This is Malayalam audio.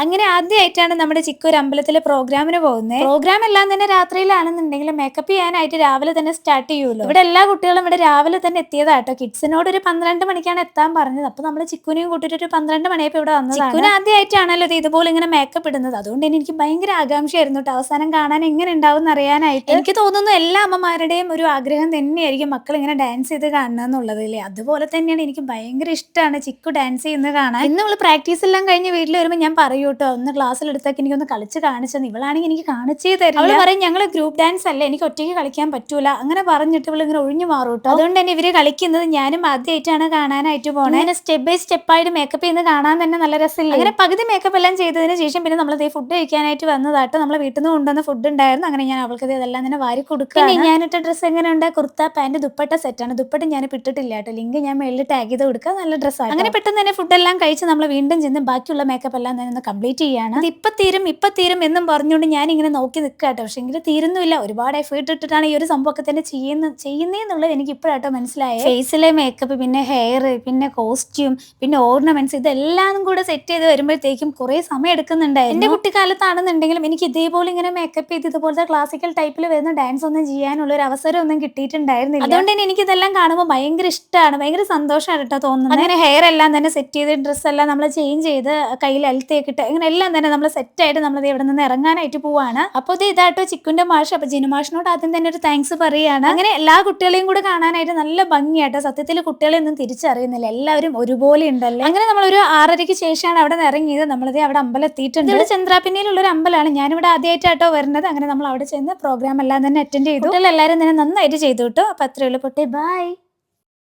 അങ്ങനെ ആദ്യമായിട്ടാണ് നമ്മുടെ ചിക്കു ഒരു അമ്പലത്തിലെ പ്രോഗ്രാമിന് പോകുന്നത്. പ്രോഗ്രാം എല്ലാം തന്നെ രാത്രിയിലാണെന്നുണ്ടെങ്കിൽ മേക്കപ്പ് ചെയ്യാനായിട്ട് രാവിലെ തന്നെ സ്റ്റാർട്ട് ചെയ്യുമല്ലോ. ഇവിടെ എല്ലാ കുട്ടികളും ഇവിടെ രാവിലെ തന്നെ എത്തിയതാട്ടോ. കിഡ്സിനോട് ഒരു പന്ത്രണ്ട് മണിക്കാണ് എത്താൻ പറഞ്ഞത്. അപ്പൊ നമ്മൾ ചിക്കുനെയും കൂട്ടിയിട്ട് ഒരു പന്ത്രണ്ട് മണിയപ്പോൾ ഇവിടെ വന്നത് ചിക്കുന് ആദ്യമായിട്ടാണല്ലോ ഇത് ഇതുപോലെ ഇങ്ങനെ മേക്കപ്പ് ഇടുന്നത്. അതുകൊണ്ട് തന്നെ എനിക്ക് ഭയങ്കര ആകാംക്ഷയായിരുന്നു കേട്ടോ അവസാനം കാണാൻ എങ്ങനെ ഉണ്ടാവും എന്ന് അറിയാനായിട്ട്. എനിക്ക് തോന്നുന്നു എല്ലാ അമ്മമാരുടെയും ഒരു ആഗ്രഹം തന്നെയായിരിക്കും മക്കൾ ഇങ്ങനെ ഡാൻസ് ചെയ്ത് കാണുക എന്നുള്ളത് അല്ലേ? അതുപോലെ തന്നെയാണ് എനിക്ക് ഭയങ്കര ഇഷ്ടമാണ് ചിക്കു ഡാൻസ് ചെയ്യുന്നത് കാണാൻ. ഇന്ന് നമ്മൾ പ്രാക്ടീസ് എല്ലാം കഴിഞ്ഞ് വീട്ടിൽ വരുമ്പോൾ ഞാൻ പറയൂ കേട്ടോ ഒന്ന് ക്ലാസ്സിൽ എടുത്തൊക്കെ എനിക്കൊന്ന് കളിച്ച് കാണിച്ചെന്ന്. ഇവളാണെങ്കിൽ എനിക്ക് കാണിച്ചേ തരും അവൾ പറയും ഞങ്ങൾ ഗ്രൂപ്പ് ഡാൻസ് അല്ലേ എനിക്ക് ഒറ്റയ്ക്ക് കളിക്കാൻ പറ്റൂല. അങ്ങനെ പറഞ്ഞിട്ട് ഇവൾ ഇങ്ങനെ ഒഴിഞ്ഞു മാറും കേട്ടോ. അതുകൊണ്ട് തന്നെ ഇവർ കളിക്കുന്നത് ഞാനും ആദ്യമായിട്ടാണ് കാണാനായിട്ട് പോണേ. അങ്ങനെ സ്റ്റെപ്പ് ബൈ സ്റ്റെപ്പ് ആയിട്ട് മേക്കപ്പ് ചെയ്യുന്ന കാണാൻ തന്നെ നല്ല രസമില്ല? അങ്ങനെ പകുതി മേക്കപ്പ് എല്ലാം ചെയ്തതിന് ശേഷം പിന്നെ നമ്മൾ ഫുഡ് കഴിക്കാനായിട്ട് വന്നതാട്ടോ നമ്മളെ വീട്ടിൽ നിന്ന് കൊണ്ടുവന്ന ഫുഡ് ഉണ്ടായിരുന്നു. അങ്ങനെ ഞാൻ അവൾക്ക് ഇതെല്ലാം തന്നെ വാരി കൊടുക്കുക ഞാനിട്ട ഡ്രസ്സ് എങ്ങനെയുണ്ട്? കുർത്ത പാന്റ് ദുപ്പട്ട സെറ്റാണ് ദുപ്പട്ട ഞാൻ ഇട്ടിട്ടില്ല കേട്ടോ. ലിങ്ക് ഞാൻ മേളിൽ ടാഗ് ചെയ്ത് കൊടുക്കുക നല്ല ഡ്രസ്സാണ് അങ്ങനെ പെട്ടെന്ന് തന്നെ ഫുഡ് എല്ലാം കഴിച്ച് നമ്മൾ വീണ്ടും ചെന്ന് ബാക്കിയുള്ള മേക്കപ്പ് എല്ലാം തന്നെ ഒന്ന് കംപ്ലീറ്റ് ചെയ്യാണ്. ഇത് ഇപ്പൊ തീരും ഇപ്പൊ തീരും എന്നും പറഞ്ഞുകൊണ്ട് ഞാൻ ഇങ്ങനെ നോക്കി നിൽക്കുക കേട്ടോ പക്ഷെ എങ്കിലും തീരുന്നില്ല ഒരുപാട് എഫേർട്ട് ഇട്ടിട്ടാണ് ഈ ഒരു സംഭവമൊക്കെ തന്നെ ചെയ്യുന്ന ചെയ്യുന്നതെന്നുള്ളത് എനിക്ക് ഇപ്പോഴാട്ടോ മനസ്സിലായത് ഫേസിലെ മേക്കപ്പ് പിന്നെ ഹെയർ പിന്നെ കോസ്റ്റ്യൂം പിന്നെ ഓർണമെന്റ്സ് ഇതെല്ലാം കൂടെ സെറ്റ് ചെയ്ത് വരുമ്പോഴത്തേക്കും കുറേ സമയം എടുക്കുന്നുണ്ടായിരുന്നു. എന്റെ കുട്ടിക്കാലത്താണെന്നുണ്ടെങ്കിലും എനിക്ക് ഇതേപോലെ ഇങ്ങനെ മേക്കപ്പ് ചെയ്ത് ഇതുപോലത്തെ ക്ലാസിക്കൽ ടൈപ്പിൽ വരുന്ന ഡാൻസ് ഒന്നും ചെയ്യാനുള്ള ഒരു അവസരം ഒന്നും കിട്ടിയിട്ടുണ്ടായിരുന്നില്ല. അതുകൊണ്ട് തന്നെ എനിക്ക് ഇതെല്ലാം കാണുമ്പോൾ ഭയങ്കര ഇഷ്ടമാണ് ഭയങ്കര സന്തോഷമാണ് കേട്ടോ തോന്നുന്നത് അങ്ങനെ ഹെയർ എല്ലാം തന്നെ സെറ്റ് ചെയ്ത് ഡ്രസ്സ് എല്ലാം നമ്മൾ ചേഞ്ച് ചെയ്ത് കയ്യിൽ അലത്തേക്ക് ഇട്ട് ഇങ്ങനെ എല്ലാം തന്നെ നമ്മൾ സെറ്റ് ആയിട്ട് നമ്മൾ ഇവിടെ നിന്ന് ഇറങ്ങാനായിട്ട് പോവാണ്. അപ്പോൾ ഇത് ഇതാട്ടോ ചിക്കുന്റെ മാഷ്. അപ്പൊ ജിനു മാഷിനോട് ആദ്യം തന്നെ ഒരു താങ്ക്സ് പറയുകയാണ് അങ്ങനെ എല്ലാ കുട്ടികളെയും കൂടെ കാണാനായിട്ട് നല്ല ഭംഗിയാട്ടോ. സത്യത്തിൽ കുട്ടികളെ ഒന്നും തിരിച്ചറിയുന്നില്ല. എല്ലാവരും ഒരുപോലെ ഉണ്ടല്ലേ? അങ്ങനെ നമ്മൾ ഒരു ആറരയ്ക്ക് ശേഷമാണ് അവിടെ നിന്ന് ഇറങ്ങിയത്. നമ്മളിത് അവിടെ അമ്പലം എത്തിയിട്ടുണ്ട്. ഇവിടെ ചന്ദ്രാപിന്നയിലുള്ള ഒരു അമ്പലമാണ്. ഞാനിവിടെ ആദ്യമായിട്ടാട്ടോ വരുന്നത് അങ്ങനെ നമ്മൾ അവിടെ ചെന്ന് പ്രോഗ്രാം എല്ലാം തന്നെ അറ്റൻഡ് ചെയ്തു. കുട്ടികളെല്ലാവരും തന്നെ നന്നായിട്ട് ചെയ്തു കേട്ടോ. അപ്പൊ അത്രയുള്ളൂ പൊട്ടി ബൈ